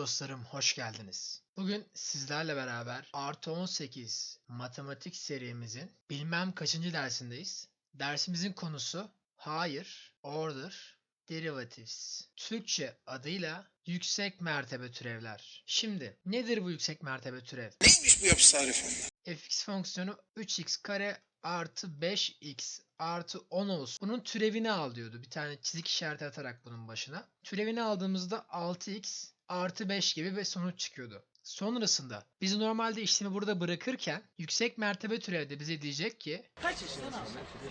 dostlarım hoş geldiniz. Bugün sizlerle beraber artı 18 matematik serimizin bilmem kaçıncı dersindeyiz. Dersimizin konusu hayır, order, derivatives. Türkçe adıyla yüksek mertebe türevler. Şimdi nedir bu yüksek mertebe türev? Neymiş bu yapısı Arif fx fonksiyonu 3x kare artı 5x artı 10 olsun. Bunun türevini al diyordu. Bir tane çizik işareti atarak bunun başına. Türevini aldığımızda 6x artı 5 gibi bir sonuç çıkıyordu. Sonrasında biz normalde işlemi burada bırakırken yüksek mertebe türevde bize diyecek ki Kaç yaşındasın?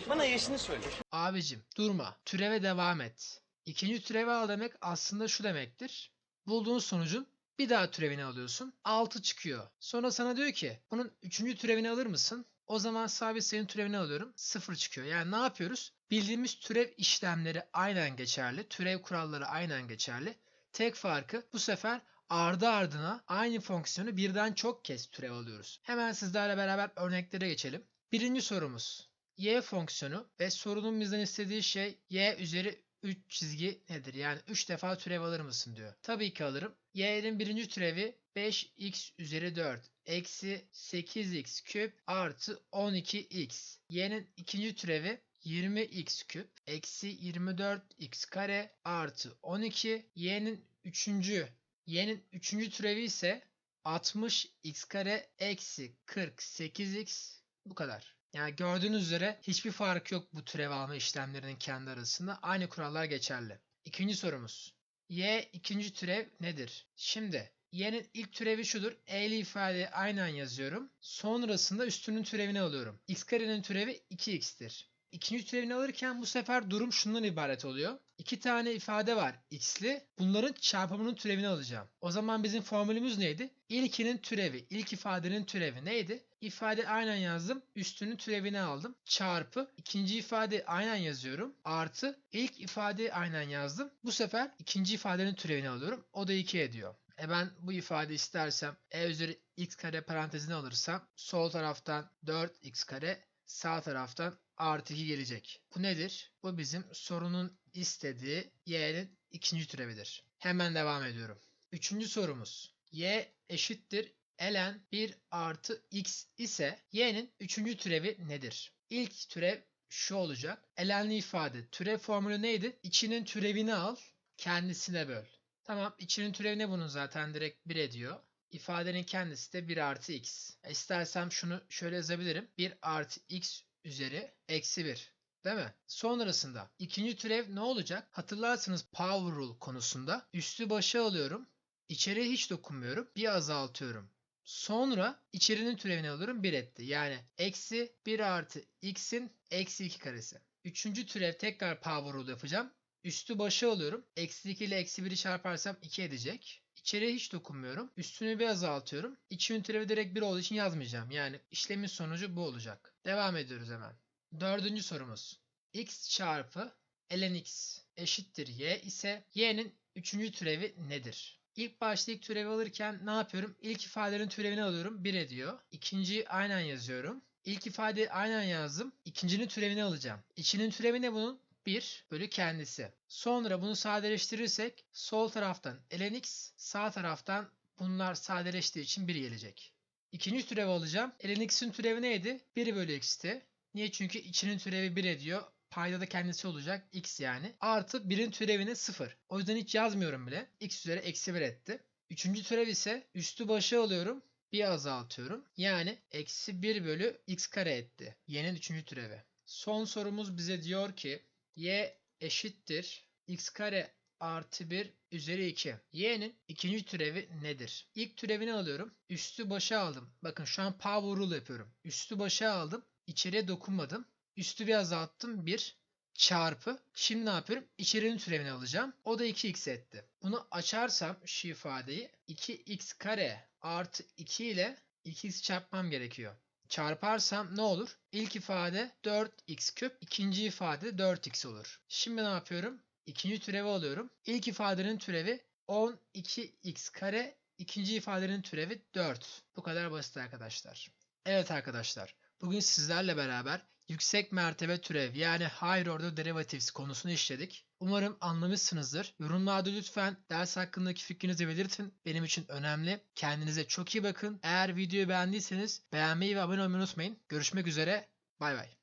Bana yaşını söyle. abicim durma türeve devam et. İkinci türevi al demek aslında şu demektir. Bulduğun sonucun bir daha türevini alıyorsun. 6 çıkıyor. Sonra sana diyor ki bunun üçüncü türevini alır mısın? O zaman sabit sayının türevini alıyorum. 0 çıkıyor. Yani ne yapıyoruz? Bildiğimiz türev işlemleri aynen geçerli. Türev kuralları aynen geçerli. Tek farkı bu sefer ardı ardına aynı fonksiyonu birden çok kez türev alıyoruz. Hemen sizlerle beraber örneklere geçelim. Birinci sorumuz. Y fonksiyonu ve sorunun bizden istediği şey y üzeri 3 çizgi nedir? Yani 3 defa türev alır mısın diyor. Tabii ki alırım. Y'nin birinci türevi 5x üzeri 4 eksi 8x küp artı 12x. Y'nin ikinci türevi 20x küp eksi 24x kare artı 12. Y'nin üçüncü Y'nin üçüncü türevi ise 60x kare eksi 48x bu kadar. Yani gördüğünüz üzere hiçbir fark yok bu türev alma işlemlerinin kendi arasında. Aynı kurallar geçerli. İkinci sorumuz. Y ikinci türev nedir? Şimdi y'nin ilk türevi şudur. E'li ifadeyi aynen yazıyorum. Sonrasında üstünün türevini alıyorum. x karenin türevi 2x'tir. İkinci türevini alırken bu sefer durum şundan ibaret oluyor. İki tane ifade var x'li. Bunların çarpımının türevini alacağım. O zaman bizim formülümüz neydi? İlkinin türevi, ilk ifadenin türevi neydi? İfade aynen yazdım. Üstünün türevini aldım. Çarpı ikinci ifade aynen yazıyorum. Artı ilk ifade aynen yazdım. Bu sefer ikinci ifadenin türevini alıyorum. O da 2 ediyor. E ben bu ifade istersem e üzeri x kare parantezini alırsam sol taraftan 4x kare sağ taraftan artı 2 gelecek. Bu nedir? Bu bizim sorunun istediği y'nin ikinci türevidir. Hemen devam ediyorum. Üçüncü sorumuz. y eşittir ln 1 artı x ise y'nin üçüncü türevi nedir? İlk türev şu olacak. Ln'li ifade türev formülü neydi? İçinin türevini al, kendisine böl. Tamam içinin türevi ne bunun zaten direkt 1 ediyor. İfadenin kendisi de 1 artı x. E, İstersem şunu şöyle yazabilirim. 1 artı x üzeri eksi 1. Değil mi? Sonrasında ikinci türev ne olacak? Hatırlarsınız power rule konusunda üstü başa alıyorum. İçeriye hiç dokunmuyorum. Bir azaltıyorum. Sonra içerinin türevini alıyorum 1 etti. Yani eksi 1 artı x'in eksi 2 karesi. Üçüncü türev tekrar power rule yapacağım. Üstü başa alıyorum. Eksi 2 ile eksi 1'i çarparsam 2 edecek. İçeriye hiç dokunmuyorum. Üstünü bir azaltıyorum. İçinin türevi direkt 1 olduğu için yazmayacağım. Yani işlemin sonucu bu olacak. Devam ediyoruz hemen. Dördüncü sorumuz. x çarpı ln x eşittir y ise y'nin üçüncü türevi nedir? İlk başta ilk türevi alırken ne yapıyorum? İlk ifadenin türevini alıyorum. 1 ediyor. İkinciyi aynen yazıyorum. İlk ifadeyi aynen yazdım. İkincinin türevini alacağım. İçinin türevi ne bunun? 1 bölü kendisi. Sonra bunu sadeleştirirsek sol taraftan ln x sağ taraftan bunlar sadeleştiği için 1 gelecek. İkinci türevi alacağım. ln x'in türevi neydi? 1 bölü x'ti. Niye? Çünkü içinin türevi 1 ediyor. Payda da kendisi olacak. x yani. Artı 1'in türevini 0. O yüzden hiç yazmıyorum bile. x üzeri eksi 1 etti. Üçüncü türev ise üstü başa alıyorum. Bir azaltıyorum. Yani eksi 1 bölü x kare etti. Y'nin üçüncü türevi. Son sorumuz bize diyor ki y eşittir x kare artı 1 üzeri 2. y'nin ikinci türevi nedir? İlk türevini alıyorum. Üstü başa aldım. Bakın şu an power rule yapıyorum. Üstü başa aldım. İçeriye dokunmadım. Üstü bir azalttım. 1 çarpı. Şimdi ne yapıyorum? İçerinin türevini alacağım. O da 2x etti. Bunu açarsam şu ifadeyi 2x kare artı 2 ile 2x çarpmam gerekiyor çarparsam ne olur? İlk ifade 4x küp, ikinci ifade 4x olur. Şimdi ne yapıyorum? İkinci türevi alıyorum. İlk ifadenin türevi 12x kare, ikinci ifadenin türevi 4. Bu kadar basit arkadaşlar. Evet arkadaşlar, bugün sizlerle beraber yüksek mertebe türev yani higher order derivatives konusunu işledik. Umarım anlamışsınızdır. Yorumlarda lütfen ders hakkındaki fikrinizi belirtin. Benim için önemli. Kendinize çok iyi bakın. Eğer videoyu beğendiyseniz beğenmeyi ve abone olmayı unutmayın. Görüşmek üzere. Bay bay.